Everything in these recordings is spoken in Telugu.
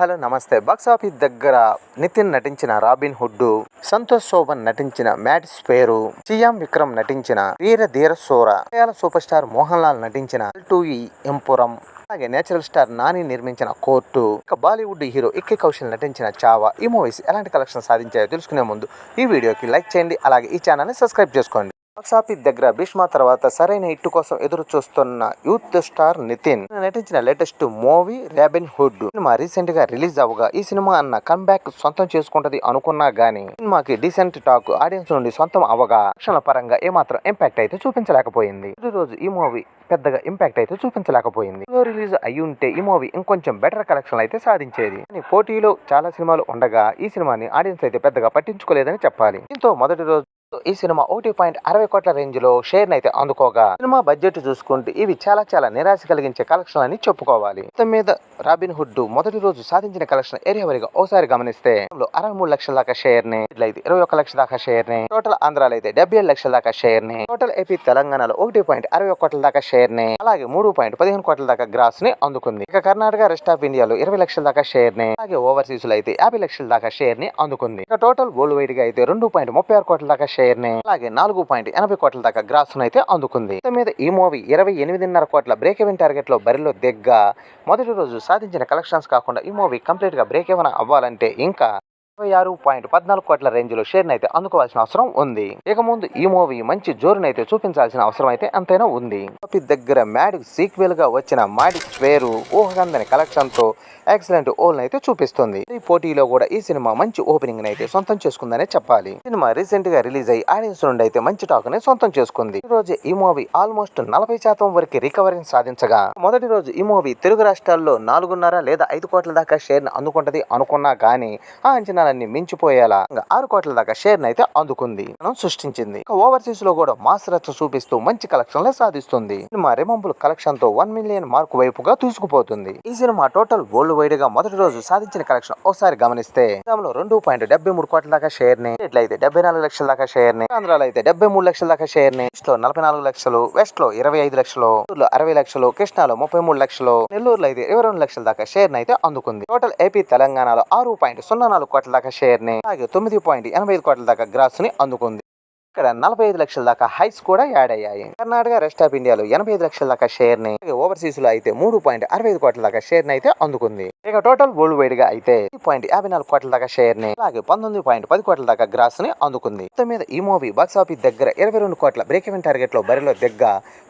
హలో నమస్తే. బాక్స్ ఆఫీస్ దగ్గర నితిన్ నటించిన రాబిన్ హుడ్ సంతోష్ శోభన్ నటించిన మ్యాట్ స్పేరు చియాం విక్రమ్ నటించిన వీర ధీర సోర సూపర్ స్టార్ మోహన్ లాల్ నటించిన టూ ఎంపురం అలాగే నేచురల్ స్టార్ నాని నిర్మించిన కోర్టు ఇక బాలీవుడ్ హీరో ఇక్కి కౌశల్ నటించిన చావా. ఈ మూవీస్ ఎలాంటి కలెక్షన్ సాధించాయో తెలుసుకునే ముందు ఈ వీడియోకి లైక్ చేయండి అలాగే ఈ ఛానల్ని సబ్స్క్రైబ్ చేసుకోండి. బాక్సాఫీస్ దగ్గర భీష్మ తర్వాత సరైన హిట్ కోసం ఎదురు చూస్తున్న యూత్ స్టార్ నితిన్. నటించిన లేటెస్ట్ మూవీ రాబిన్ హుడ్. సినిమా రీసెంట్గా రిలీజ్ అవగా ఈ సినిమా అన్న కమ్బ్యాక్ సొంతం చేసుకుంటది అనుకున్నా గానీ సినిమాకి డీసెంట్ టాక్ ఆడియన్స్ నుండి సొంతం అవగా లక్షణ పరంగా ఏమాత్రం ఇంపాక్ట్ అయితే చూపించలేకపోయింది. ఈ రోజు ఈ మూవీ పెద్దగా ఇంపాక్ట్ అయితే చూపించలేకపోయింది. రిలీజ్ అయి ఉంటే ఈ మూవీ ఇంకొంచెం బెటర్ కలెక్షన్ అయితే సాధించేది. కానీ పోటీలో చాలా సినిమాలు ఉండగా ఈ సినిమాని ఆడియన్స్ అయితే పెద్దగా పట్టించుకోలేదని చెప్పాలి. దీంతో మొదటి రోజు ఈ సినిమా ఒకటి పాయింట్ అరవై కోట్ల రేంజ్లో షేర్ అయితే అందుకోగా. సినిమా బడ్జెట్ చూసుకుంటే ఇవి చాలా చాలా నిరాశ కలిగించే కలెక్షన్ అని చెప్పుకోవాలి. మొత్తం మీద రాబిన్ హుడ్ మొదటి రోజు సాధించిన కలెక్షన్ ఏరియా వరకు ఒకసారి గమనిస్తే అరవై మూడు లక్షల దాకా షేర్ని అయితే ఇరవై ఒక్క లక్షల దాకా షేర్ని టోటల్ ఆంధ్రాలో అయితే డెబ్బై ఏడు లక్షల దాకా షేర్ని టోటల్ ఏపీ తెలంగాణలో ఒకటి పాయింట్ అరవై కోట్ల దాకా షేర్ని అలాగే మూడు పాయింట్ పదిహేను కోట్ల దాకా గ్రాస్ని అందుకుంది. ఇక కర్ణాటక రెస్ట్ ఆఫ్ ఇండియాలో ఇరవై లక్షల దాకా షేర్ని అలాగే ఓవర్సీస్లో అయితే యాభై లక్షల దాకా షేర్ని అందుకుంది. ఇక టోటల్ వరల్డ్ వైడ్గా అయితే రెండు పాయింట్ ముప్పై ఆరు కోట్ల దాకా షేర్ ని అలాగే నాలుగు పాయింట్ ఎనభై కోట్ల దాకా గ్రాస్ అయితే అందుకుంది. మీద ఈ మూవీ ఇరవై ఎనిమిదిన్నర కోట్ల బ్రేక్ ఎవెన్ టార్గెట్లో బరిలో దిగ్గా. మొదటి రోజు సాధించిన కలెక్షన్స్ కాకుండా ఈ మూవీ కంప్లీట్గా బ్రేక్ ఎవెన్ అవ్వాలంటే ఇంకా ఇరవై ఆరు పాయింట్ పద్నాలుగు కోట్ల రేంజ్లో షేర్ అయితే అందుకోవాల్సిన అవసరం ఉంది. ఇక ముందు ఈ మూవీ మంచి జోరునైతే చూపించాల్సిన అవసరం అయితే ఎంతైనా ఉంది. దగ్గర మ్యాడిక్ సీక్వెల్గా వచ్చిన మ్యాడిక్ పేరు ఊహకందని కలెక్షన్తో ఎక్సలెంట్ ఓల్ అయితే చూపిస్తుంది. ఈ పోటీలో కూడా ఈ సినిమా మంచి ఓపెనింగ్ అయితే సొంతం చేసుకుందనే చెప్పాలి. సినిమా రీసెంట్గా రిలీజ్ అయ్యి ఆడియన్స్ నుండి అయితే మంచి టాక్ని సొంతం చేసుకుంది. ఈ రోజు ఈ మూవీ ఆల్మోస్ట్ నలభై శాతం వరకు రికవరీ సాధించగా మొదటి రోజు ఈ మూవీ తెలుగు రాష్ట్రాల్లో నాలుగున్నర లేదా ఐదు కోట్ల దాకా షేర్ని అందుకుంటది అనుకున్నా గానీ ఆ అంచనాలన్నీ మించిపోయేలా ఇంకా ఆరు కోట్ల దాకా షేర్ అయితే అందుకుంది. మనం సృష్టించింది. ఓవర్సీస్లో కూడా మాస్ చూపిస్తూ మంచి కలెక్షన్లే సాధిస్తుంది. సినిమా రిమంబుల్ కలెక్షన్తో వన్ మిలియన్ మార్క్ వైపుగా దూసుకుపోతుంది. ఈ సినిమా టోటల్ వరల్డ్ వైడ్గా మొదటి రోజు సాధించిన కలెక్షన్ ఒకసారి గమనిస్తే లో రెండు పాయింట్ డెబ్బై మూడు కోట్ల దాకా షేర్ని అయితే డెబ్బై నాలుగు లక్షల దాకా షేర్ని ఆంధ్రాలో అయితే డెబ్బై మూడు లక్షల దాకా షేర్ని ఈస్ట్లో నలభై నాలుగు లక్షలు వెస్ట్లో ఇరవై ఐదు లక్షలు అరవై లక్షలు కృష్ణాలో ముప్పై మూడు లక్షలు నెల్లూరులో అయితే ఇరవై రెండు లక్షల దాకా షేర్ అయితే అందుకుంది. టోటల్ ఏపీ తెలంగాణలో ఆరు పాయింట్ సున్నా నాలుగు కోట్ల దాకా షేర్ని అలాగే తొమ్మిది పాయింట్ ఎనభై ఐదు కోట్ల దాకా గ్రాస్ని అందుకుంది. ఇక్కడ నలభై ఐదు లక్షల దాకా హైట్స్ కూడా యాడ్ అయ్యాయి. కర్ణాటక రెస్ట్ ఆఫ్ ఇండియాలో ఎనభై ఐదు లక్షల దాకా షేర్ని ఓవర్సీస్లో అయితే మూడు పాయింట్ అరవై ఐదు కోట్ల దాకా షేర్ని అయితే అందుకుంది. ఇక టోటల్ వరల్డ్ వైడ్గా అయితే పాయింట్ యాభై నాలుగు కోట్ల దాకా షేర్ని అలాగే పంతొమ్మిది పాయింట్ పది కోట్ల దాకా గ్రాస్ని అందుకుంది. మొత్తం మీద ఈ మూవీ బాక్స్ ఆఫీస్ దగ్గర ఇరవై రెండు కోట్ల బ్రేక్ ఎవెన్ టార్గెట్లో బరిలో దగ్గ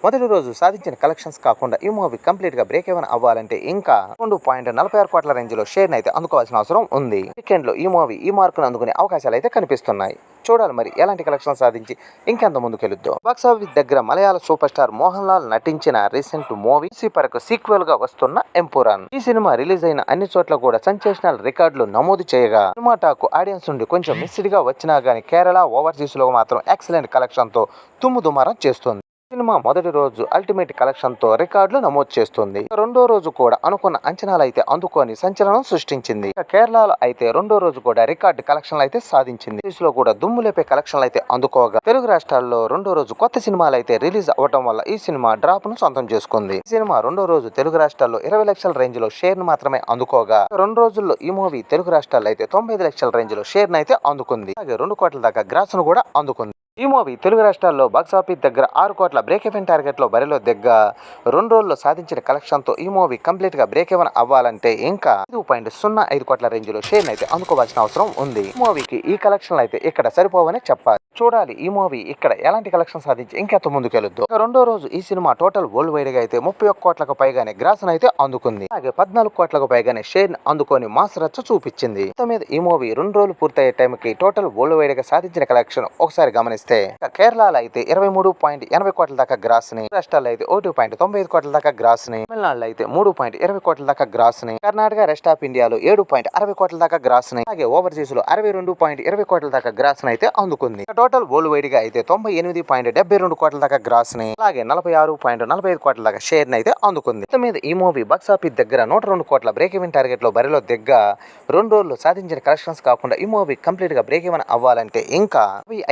మొదటి రోజు సాధించిన కలెక్షన్స్ కాకుండా ఈ మూవీ కంప్లీట్గా బ్రేక్ ఎవెన్ అవ్వాలంటే ఇంకా రెండు పాయింట్ నలభై ఆరు కోట్ల రేంజ్లో షేర్ అయితే అందుకోవాల్సిన అవసరం ఉంది. వీకెండ్లో ఈ మూవీ ఈ మార్కును అందుకునే అవకాశాలు అయితే కనిపిస్తున్నాయి. చూడాలి మరి ఎలాంటి కలెక్షన్స్ సాధించి ఇంకెంత ముందుకు వెళుద్దాం బాక్స్ ఆఫీస్ దగ్గర మలయాళ సూపర్ స్టార్ మోహన్ లాల్ నటించిన రీసెంట్ మూవీ సీపరకు సీక్వెల్గా వస్తున్న ఎంపురాన్ ఈ సినిమా రిలీజ్ అయిన అన్ని చోట్ల కూడా సెన్సేషనల్ రికార్డులు నమోదు చేయగా సినిమా టాకు ఆడియన్స్ నుండి కొంచెం మిస్డ్గా వచ్చినా గానీ కేరళ ఓవర్సీస్లో మాత్రం ఎక్సలెంట్ కలెక్షన్తో తుమ్ము దుమారం చేస్తుంది. సినిమా మొదటి రోజు అల్టిమేట్ కలెక్షన్తో రికార్డులు నమోదు చేస్తుంది. రెండో రోజు కూడా అనుకున్న అంచనాలు అయితే అందుకొని సంచలనం సృష్టించింది. కేరళలో అయితే రెండో రోజు కూడా రికార్డు కలెక్షన్లు అయితే సాధించింది. లో కూడా దుమ్ము లేపే కలెక్షన్లు అయితే అందుకోగా తెలుగు రాష్ట్రాల్లో రెండో రోజు కొత్త సినిమాలు అయితే రిలీజ్ అవ్వడం వల్ల ఈ సినిమా డ్రాప్ను సొంతం చేసుకుంది. ఈ సినిమా రెండో రోజు తెలుగు రాష్ట్రాల్లో ఇరవై లక్షల రేంజ్లో షేర్ను మాత్రమే అందుకోగా రెండు రోజుల్లో ఈ మూవీ తెలుగు రాష్ట్రాల్లో అయితే తొంభై లక్షల రేంజ్లో షేర్ను అయితే అందుకుంది. అలాగే రెండు కోట్ల దాకా గ్రాస్ను కూడా అందుకుంది. ఈ మూవీ తెలుగు రాష్ట్రాల్లో బాక్స్ ఆఫీస్ దగ్గర ఆరు కోట్ల బ్రేక్ ఎవెన్ టార్గెట్లో బరిలో దగ్గ రెండు రోజుల్లో సాధించిన కలెక్షన్తో ఈ మూవీ కంప్లీట్గా బ్రేక్ ఎవెన్ అవ్వాలంటే ఇంకా ఐదు పాయింట్ సున్నా ఐదు కోట్ల రేంజ్లో షేర్ అయితే అందుకోవాల్సిన అవసరం ఉంది. ఈ మూవీకి ఈ కలెక్షన్ అయితే ఇక్కడ సరిపోవని చెప్పాలి. చూడాలి ఈ మూవీ ఇక్కడ ఎలాంటి కలెక్షన్ సాధించి ఇంకెంత ముందుకెళ్ళొద్దు రెండో రోజు ఈ సినిమా టోటల్ వరల్డ్ వైడ్గా అయితే ముప్పై ఒక్క కోట్లకు పైగానే గ్రాస్ అయితే అందుకుంది. అలాగే పద్నాలుగు కోట్లకు పైగానే షేర్ అందుకొని మాస్ రచ్చ చూపించింది. మీద ఈ మూవీ రెండు రోజులు పూర్తయ్యే టైంకి టోటల్ వరల్డ్ వైడ్గా సాధించిన కలెక్షన్ ఒకసారి గమనిస్తే పరిశీలిస్తే కేరళలో అయితే ఇరవై మూడు పాయింట్ ఎనభై కోట్ల దాకా గ్రాస్ని రాష్ట్రాల్లో అయితే ఒకటి పాయింట్ తొంభై ఐదు కోట్ల దాకా గ్రాస్ని తమిళనాడులో అయితే మూడు పాయింట్ ఇరవై కోట్ల దాకా గ్రాస్ని కర్ణాటక రెస్ట్ ఆఫ్ ఇండియాలో ఏడు పాయింట్ అరవై కోట్ల దాకా గ్రాస్ని అలాగే ఓవర్సీస్లో అరవై రెండు పాయింట్ ఇరవై కోట్ల దాకా గ్రాస్ని అయితే అందుకుంది. టోటల్ వరల్డ్ వైడ్గా అయితే తొంభై ఎనిమిది పాయింట్ డెబ్బై రెండు కోట్ల దాకా గ్రాస్ని అలాగే నలభై ఆరు పాయింట్ నలభై ఐదు కోట్ల దాకా షేర్ని అయితే అందుకుంది. మీద ఈ మూవీ బాక్స్ ఆఫీస్ దగ్గర నూట రెండు కోట్ల బ్రేక్ ఈవెన్ టార్గెట్లో బరిలో దిగ్గ రెండు రోజులు సాధించిన కలెక్షన్స్ కాకుండా ఈ మూవీ కంప్లీట్గా బ్రేక్ ఈవెన్ అవ్వాలంటే ఇంకా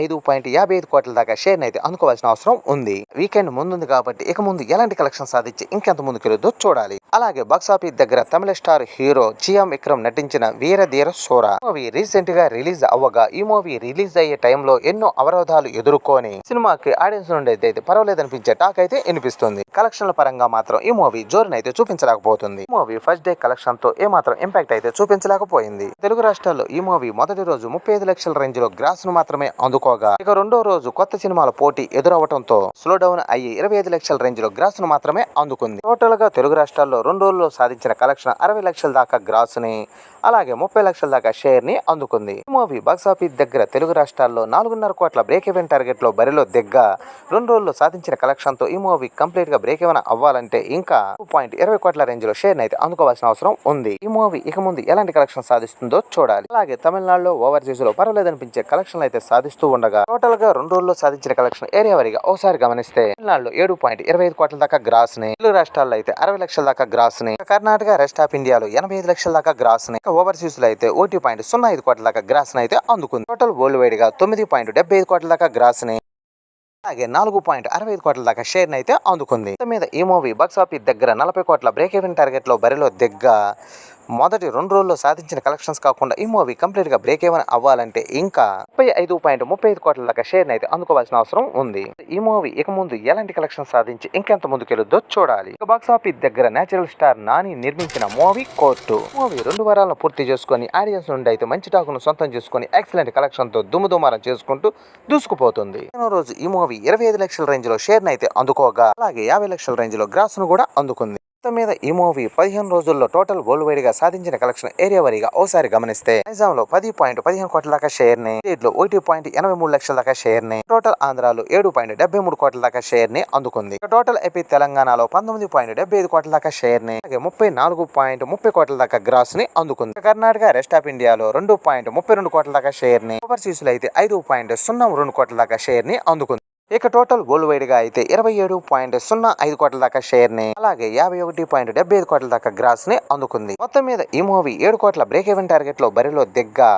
ఐదు పాయింట్ యాభై ఐదు కోట్ల దాకా షేర్ అయితే అందుకోవాల్సిన అవసరం ఉంది. వీకెండ్ ముందుంది కాబట్టి ఇక ముందు ఎలాంటి కలెక్షన్ సాధించి ఇంకెంత ముందుకెళ్ళొద్దో చూడాలి. అలాగే బాక్సాఫీస్ దగ్గర తమిళ స్టార్ హీరో జిఎం విక్రమ్ నటించిన వీర ధీర సోర మూవీ రీసెంట్గా రిలీజ్ అవ్వగా ఈ మూవీ రిలీజ్ అయ్యే టైంలో ఎన్నో అవరోధాలు ఎదుర్కొని సినిమాకి ఆడియన్స్ నుండి అయితే పర్వాలేదు అనిపించే టాక్ అయితే వినిపిస్తుంది. కలెక్షన్ల పరంగా మాత్రం ఈ మూవీ జోరుని అయితే చూపించలేకపోతుంది. మూవీ ఫస్ట్ డే కలెక్షన్తో ఏమాత్రం ఇంపాక్ట్ అయితే చూపించలేకపోయింది. తెలుగు రాష్ట్రాల్లో ఈ మూవీ మొదటి రోజు ముప్పై ఐదు లక్షల రేంజ్లో గ్రాస్ను మాత్రమే అందుకోగా ఇక రెండు రోజు కొత్త సినిమాల పోటీ ఎదురవడంతో స్లో డౌన్ అయ్యి ఇరవై ఐదు లక్షల రేంజ్లో గ్రాస్ను మాత్రమే అందుకుంది. టోటల్గా తెలుగు రాష్ట్రాల్లో రెండు రోజుల్లో సాధించిన కలెక్షన్ అరవై లక్షల దాకా గ్రాస్ని అలాగే ముప్పై లక్షల దాకా షేర్ని అందుకుంది. ఈ మూవీ బాక్సాఫీస్ దగ్గర తెలుగు రాష్ట్రాల్లో నాలుగున్నర కోట్ల బ్రేక్ ఈవెన్ టార్గెట్లో బరిలో దిగ్గ రెండు రోజుల్లో సాధించిన కలెక్షన్తో ఈ మూవీ కంప్లీట్గా బ్రేక్ ఈవెన్ అవ్వాలంటే ఇంకా టూ పాయింట్ ఇరవై కోట్ల రేంజ్లో షేర్ అయితే అందుకోవాల్సిన అవసరం ఉంది. ఈ మూవీ ఇక ముందు ఎలాంటి కలెక్షన్ సాధిస్తుందో చూడాలి. అలాగే తమిళనాడులో ఓవర్సీస్లో పర్వాలేదు అనిపించే కలెక్షన్ అయితే సాధిస్తూ ఉండగా టోటల్ గా రెండు రోజుల్లో సాధించిన కలెక్షన్ ఏరియా వారీగా ఒకసారి గమనిస్తే తమిళనాడులో ఏడు పాయింట్ ఇరవై ఐదు కోట్ల దాకా గ్రాస్ని తెలుగు రాష్ట్రాల్లో అయితే అరవై లక్షల దాకా గ్రాస్ని కర్ణాటక రెస్ట్ ఆఫ్ ఇండియాలో ఎనభై ఐదు లక్షల దాకా గ్రాస్ని ఓవర్సీస్లో అయితే ఒకటి పాయింట్ సున్నా ఐదు కోట్ల దాకా గ్రాస్ని అయితే అందుకుంది. టోటల్ వరల్డ్ వైడ్గా తొమ్మిది పాయింట్ డెబ్బై ఐదు కోట్ల దాకా గ్రాస్ని అలాగే నాలుగు పాయింట్ అరవై ఐదు కోట్ల దాకా షేర్ అయితే అందుకుంది. మీద ఈ మూవీ బాక్సాఫీస్ దగ్గర నలభై కోట్ల బ్రేక్ ఈవెన్ టార్గెట్లో బరిలో దిగ్గ మొదటి రెండు రోజుల్లో సాధించిన కలెక్షన్స్ కాకుండా ఈ మూవీ కంప్లీట్గా బ్రేక్ ఏమైనా అవ్వాలంటే ఇంకా ముప్పై ఐదు పాయింట్ ముప్పై ఐదు కోట్ల దాకా షేర్ అయితే అందుకోవాల్సిన అవసరం ఉంది. ఈ మూవీ ఇక ముందు ఎలాంటి కలెక్షన్ సాధించి ఇంకెంత ముందుకెళ్ళొద్దో చూడాలి. బాక్స్ ఆఫీస్ దగ్గర నేచురల్ స్టార్ నాని నిర్మించిన మూవీ కోర్టు. మూవీ రెండు వారాలను పూర్తి చేసుకొని ఆడియన్స్ నుండి అయితే మంచి టాకును సొంతం చేసుకొని ఎక్సలెంట్ కలెక్షన్తో దుమ్ము దుమారం చేసుకుంటూ దూసుకుపోతుంది. రోజు ఈ మూవీ ఇరవై ఐదు లక్షల రేంజ్లో షేర్ అయితే అందుకోగా అలాగే యాభై లక్షల రేంజ్లో గ్రాస్ను కూడా అందుకుంది. మొత్తం మీద ఈ మూవీ పదిహేను రోజుల్లో టోటల్ వరల్డ్ వైడ్గా సాధించిన కలెక్షన్ ఏరియా వారీగా ఓసారి గమనిస్తే నైజాం లో పది పాయింట్ పదిహేను కోట్ల దాకా షేర్ని స్టేట్లో ఒకటి పాయింట్ ఎనభై మూడు లక్షల దాకా షేర్ని టోటల్ ఆంధ్రాలో ఏడు పాయింట్ డెబ్బై మూడు కోట్ల దాకా షేర్ని అందుకుంది టోటల్ ఎపి తెలంగాణలో పంతొమ్మిది పాయింట్ డెబ్బై ఐదు కోట్ల దాకా షేర్ని అలాగే ముప్పై నాలుగు పాయింట్ ముప్పై కోట్ల దాకా గ్రాస్ని అందుకుంది కర్ణాటక రెస్ట్ ఆఫ్ ఇండియాలో రెండు పాయింట్ ముప్పై రెండు కోట్ల దాకా షేర్ని ఓవర్సీస్లో అయితే ఐదు పాయింట్ సున్నా రెండు కోట్ల దాకా షేర్ని అందుకుంది. ఇక టోటల్ వరల్డ్ వైడ్గా అయితే ఇరవై ఏడు పాయింట్ సున్నా ఐదు కోట్ల దాకా షేర్ని అలాగే యాభై ఒకటి పాయింట్ డెబ్బై ఐదు కోట్ల దాకా గ్రాస్ని అందుకుంది. మొత్తం మీద ఈ మూవీ ఏడు కోట్ల బ్రేక్ ఈవెన్ టార్గెట్లో బరిలో దిగ్గా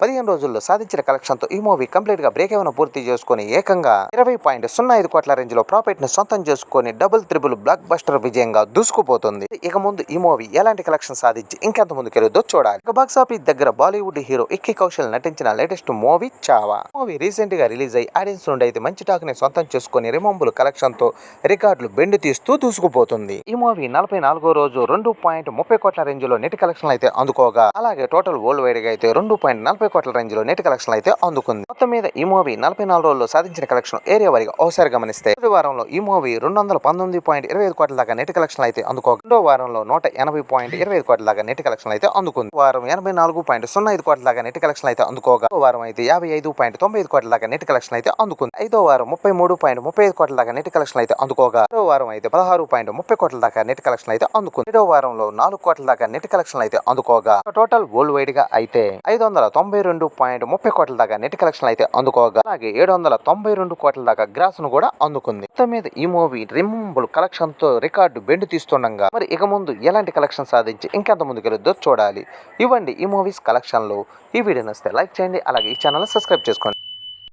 పదిహేను రోజుల్లో సాధించిన కలెక్షన్తో ఈ మూవీ కంప్లీట్గా బ్రేక్ ఈవెన్ పూర్తి చేసుకుని ఏకంగా ఇరవై పాయింట్ సున్నా ఐదు కోట్ల రేంజ్లో ప్రాఫిట్ని సొంతం చేసుకుని డబుల్ త్రిబుల్ బ్లాక్ బస్టర్ విజయంగా దూసుకుపోతుంది. ఇక ముందు ఈ మూవీ ఎలాంటి కలెక్షన్ సాధించి ఇంకెంత ముందుకెళ్ళొద్దో చూడాలి. ఇక బాక్స్ ఆఫీస్ దగ్గర బాలీవుడ్ హీరో ఇక్కి కౌశల్ నటించిన లేటెస్ట్ మూవీ చావా మూవీ రీసెంట్గా రిలీజ్ అయ్యి ఆడియన్స్ నుండి అయితే మంచి టాక్ ని సొంతం చేసుకుని రిమంబుల్ కలెక్షన్తో రికార్డులు బెండు తీస్తూ దూసుకుపోతుంది. ఈ మూవీ నలభై నాలుగో రోజు రెండు పాయింట్ ముప్పై కోట్ల రేంజ్లో నెట్ కలెక్షన్ అయితే అందుకోగా. అలాగే టోటల్ వరల్డ్ వైడ్గా అయితే రెండు పాయింట్ నలభై కోట్ల రేంజ్లో నెట్ కలెక్షన్ అయితే అందుకుంది. మొత్తం మీద ఈ మూవీ నలభై నాలుగు రోజుల్లో సాధించిన కలెక్షన్ ఏరియా వారిగా ఒకసారి గమనిస్తే మొదటి వారంలో ఈ మూవీ రెండు వందల పంతొమ్మిది పాయింట్ ఇరవై ఐదు కోట్ల దాకా నెట్ కలెక్షన్ అయితే అందుకోగా. రెండో వారంలో నూట ఎనభై పాయింట్ ఇరవై ఐదు కోట్ల దాకా నెట్ కలెక్షన్ అయితే అందుకుంది. వారం ఎనభై నాలుగు పాయింట్ సున్నా ఐదు కోట్ల దాకా నెట్ కలెక్షన్ అయితే అందుకోగా. వారం అయితే యాభై ఐదు పాయింట్ తొంభై ఐదు కోట్ల దాకా నెట్ కలెక్షన్ అయితే అందుకుంది. ఐదో వారం ముప్పై మూడు పాయింట్ ముప్పై ఐదు కోట్ల దాకా నెట్ కలెక్షన్ అయితే అందుకోగా రెండో వారం అయితే పదహారు పాయింట్ ముప్పై కోట్ల దాకా నెట్ కలెక్షన్ అయితే అందుకుంది. ఏడో వారంలో నాలుగు కోట్ల దాకా నెట్ కలెక్షన్ అయితే అందుకోగా టోటల్ వరల్డ్ వైడ్గా అయితే ఐదు వందల తొంభై రెండు పాయింట్ ముప్పై కోట్ల దాకా నెట్ కలెక్షన్ అయితే అందుకోగా అలాగే ఏడు వందల తొంభై రెండు కోట్ల దాకా గ్రాస్ను కూడా అందుకుంది. మొత్తం మీద ఈ మూవీ రిమంబుల్ కలెక్షన్తో రికార్డు బెండు తీస్తుండగా మరి ఇక ముందు ఎలాంటి కలెక్షన్ సాధించి ఇంకెంత ముందుకెళ్ళొద్దో చూడాలి. ఇవ్వండి ఈ మూవీస్ కలెక్షన్లు ఈ వీడియో నస్తే లైక్ చేయండి అలాగే ఈ ఛానల్ సబ్స్క్రైబ్ చేసుకోండి.